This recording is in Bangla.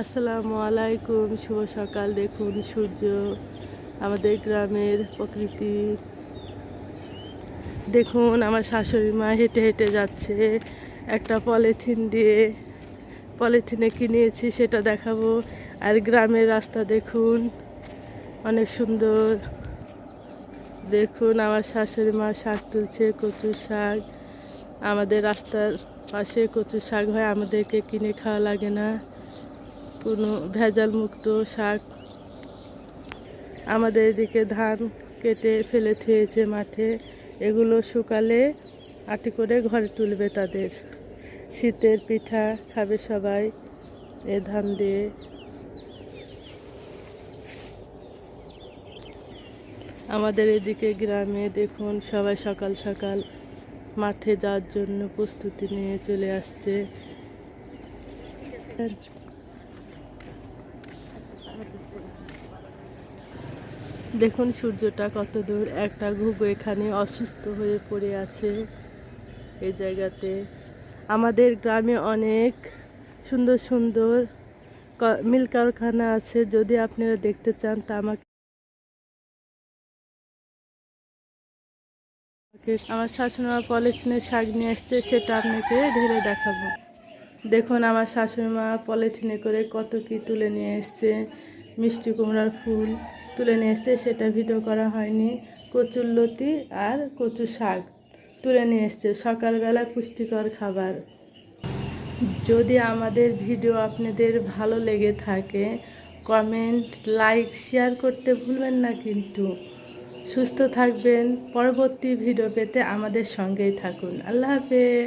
আসসালামু আলাইকুম, শুভ সকাল। দেখুন, সূর্য আমাদের গ্রামের প্রকৃতি। দেখুন, আমার শাশুড়ি মা হেঁটে হেঁটে যাচ্ছে। একটা পলিথিন দিয়ে পলিথিনে কি নিয়েছি সেটা দেখাবো। আর গ্রামের রাস্তা দেখুন, অনেক সুন্দর। দেখুন, আমার শাশুড়ি মা শাক তুলছে, কচু শাক। আমাদের রাস্তার পাশে কচু শাক হয়, আমাদেরকে কিনে খাওয়া লাগে না। কোনো ভেজাল মুক্ত শাক। আমাদের এদিকে ধান কেটে ফেলে থুয়েছে মাঠে। এগুলো শুকালে আটি করে ঘরে তুলবে তাদের। শীতের পিঠা খাবে সবাই এ ধান দিয়ে। আমাদের এদিকে গ্রামে দেখুন সবাই সকাল সকাল মাঠে যাওয়ার জন্য প্রস্তুতি নিয়ে চলে আসছে। দেখুন সূর্যটা কত দূর। একটা ঘুঘু এখানে অসুস্থ হয়ে পড়ে আছে এই জায়গাতে। আমাদের গ্রামে অনেক সুন্দর সুন্দর মিল কারখানা আছে। যদি আপনারা দেখতে চান তা আমাকে আমার শাশুড়িমা পলিথিনে শাক নিয়ে আসছে, সেটা আপনাকে ঢেলে দেখাবো। দেখুন আমার শাশুড়িমা পলিথিনে করে কত কি তুলে নিয়ে এসছে। মিষ্টি কুমড়ার ফুল তুলে নিয়ে এসছে সেটা ভিডিও করা হয়নি। কচুর লতি আর কচু শাক তুলে নিয়ে এসছে। সকালবেলা পুষ্টিকর খাবার। যদি আমাদের ভিডিও আপনাদের ভালো লেগে থাকে, কমেন্ট, লাইক, শেয়ার করতে ভুলবেন না কিন্তু। সুস্থ থাকবেন। পরবর্তী ভিডিও পেতে আমাদের সঙ্গেই থাকুন। আল্লাহ হাফেজ।